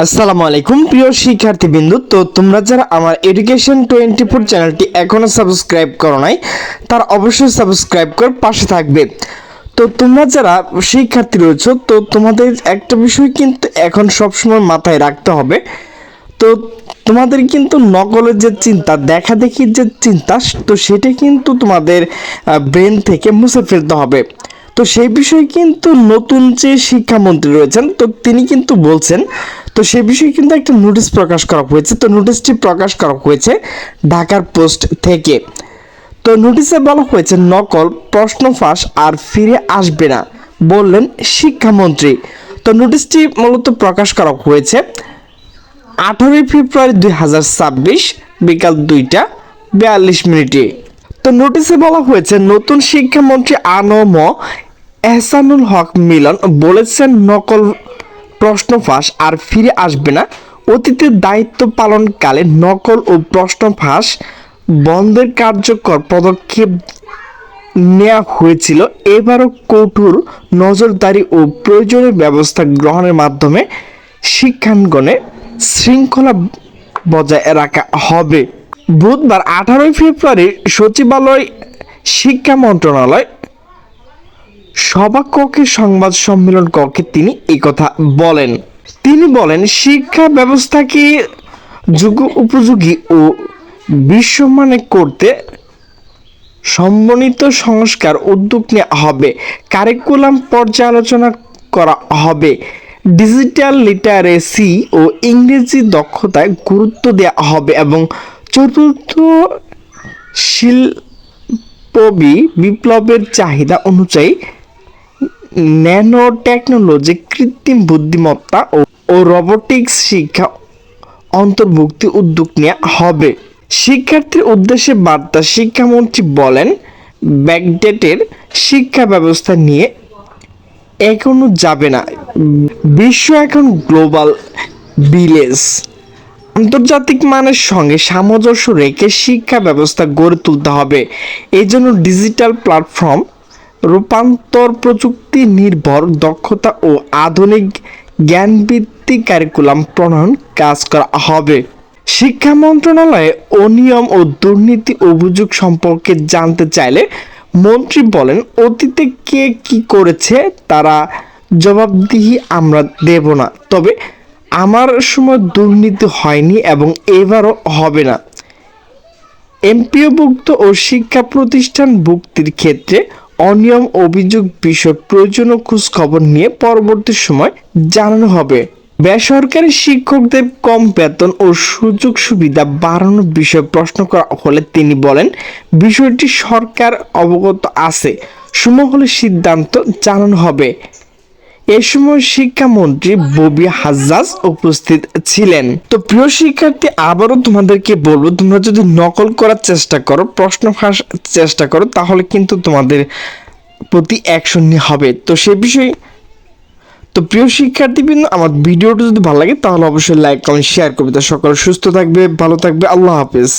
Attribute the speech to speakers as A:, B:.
A: আসসালামু আলাইকুম, প্রিয় শিক্ষার্থীবৃন্দু। তো তোমরা যারা আমার এডুকেশন টোয়েন্টি ফোর চ্যানেলটি এখনও সাবস্ক্রাইব করো নাই, তার অবশ্যই সাবস্ক্রাইব করে পাশে থাকবে। তো তোমরা যারা শিক্ষার্থী রয়েছো, তো তোমাদের একটা বিষয় কিন্তু এখন সবসময় মাথায় রাখতে হবে। তো তোমাদের কিন্তু নকলের যে চিন্তা দেখা দেখি যে চিন্তা, তো সেটা কিন্তু তোমাদের ব্রেন থেকে মুছে ফেলতে হবে। তো সেই বিষয়ে কিন্তু নতুন যে শিক্ষামন্ত্রী রয়েছেন, তো তিনি কিন্তু বলছেন তো সে বিষয়ে কিন্তু একটা নোটিশ প্রকাশ করা হয়েছে। তো নোটিশটি প্রকাশ করা হয়েছে ঢাকার পোস্ট থেকে। তো নোটিশে বলা হয়েছে, নকল, প্রশ্ন ফাঁস আর ফিরে আসবে না, বললেন শিক্ষামন্ত্রী। তো নোটিশটি মূলত প্রকাশ করা হয়েছে আঠারোই ফেব্রুয়ারি দুই হাজার ছাব্বিশ বিকাল দুইটা বিয়াল্লিশ মিনিটে। তো নোটিশে বলা হয়েছে, নতুন শিক্ষামন্ত্রী আনম এহসানুল হক মিলন বলেছেন, নকল প্রশ্ন ফাঁস আর ফিরে আসবে না। অতীতে দায়িত্ব পালনকালে নকল ও প্রশ্ন ফাঁস বন্ধের কার্যকর পদক্ষেপ নেওয়া হয়েছিল। এবারও কঠোর নজরদারি ও প্রয়োজনীয় ব্যবস্থা গ্রহণের মাধ্যমে শিক্ষাঙ্গনে শৃঙ্খলা বজায় রাখা হবে। বুধবার আঠারোই ফেব্রুয়ারি সচিবালয় শিক্ষা মন্ত্রণালয় সভা কক্ষে সংবাদ সম্মেলন কক্ষে তিনি এই কথা বলেন। তিনি বলেন, শিক্ষা ব্যবস্থাকে যুগ উপযোগী ও বিশ্বমানে করতে সম্মানিত সংস্কার উদ্যোগ নেওয়া হবে কারিকুলাম পর্যালোচনা করা হবে ডিজিটাল লিটারেসি ও ইংরেজি দক্ষতায় গুরুত্ব দেওয়া হবে এবং চতুর্থ শিল্পবি বিপ্লবের চাহিদা অনুযায়ী ন্যানো টেকনোলজি কৃত্রিম বুদ্ধিমত্তা ও ও রোবোটিক্স শিক্ষা অন্তর্ভুক্তি উদ্যোগ নেওয়া হবে। শিক্ষার্থীর উদ্দেশ্যে বার্তা শিক্ষামন্ত্রী বলেন, ব্যাকডেটের শিক্ষা ব্যবস্থা নিয়ে এখনও যাবে না। বিশ্ব এখন গ্লোবাল ভিলেজ। আন্তর্জাতিক মানের সঙ্গে সামঞ্জস্য রেখে শিক্ষা ব্যবস্থা গড়ে তুলতে হবে। এই জন্য ডিজিটাল প্ল্যাটফর্ম রূপান্তর প্রযুক্তি, নির্ভর, দক্ষতা ও আধুনিক জ্ঞানভিত্তিক কারিকুলাম প্রণয়ন কাজ করা হবে। শিক্ষা মন্ত্রণালয়ে অনিয়ম ও দুর্নীতি অভিযোগ সম্পর্কে জানতে চাইলে মন্ত্রী বলেন, অতীতে কে কি করেছে তারা জবাবদিহি আমরা দেব না। তবে আমার সময় দুর্নীতি হয়নি এবং এবারও হবে না। এমপিওভুক্ত ও শিক্ষা প্রতিষ্ঠান ভুক্তির ক্ষেত্রে অনিয়ম, অভিযোগ বিষয়ক প্রয়োজনীয় খোঁজ খবর নিয়ে পরবর্তী সময় জানানো হবে। বেসরকারি শিক্ষকদের কম বেতন ও সুযোগ সুবিধা বাড়ানোর বিষয়ে প্রশ্ন করা হলে তিনি বলেন, বিষয়টি সরকার অবগত আছে। সময় হলে সিদ্ধান্ত জানানো হবে। এ সময় শিক্ষামন্ত্রী ববি হাজ্জাজ উপস্থিত ছিলেন। তো প্রিয় শিক্ষার্থী, আবারও তোমাদেরকে বলব, তোমরা যদি নকল করার চেষ্টা করো, প্রশ্ন ফাঁস চেষ্টা করো, তাহলে কিন্তু তোমাদের প্রতি অ্যাকশন হবে। তো সে বিষয়ে তো প্রিয় শিক্ষার্থীবৃন্দ, আমার ভিডিওটা যদি ভালো লাগে, তাহলে অবশ্যই লাইক, কমেন্ট, শেয়ার করবে। তো সকলে সুস্থ থাকবে, ভালো থাকবে, আল্লাহ হাফেজ।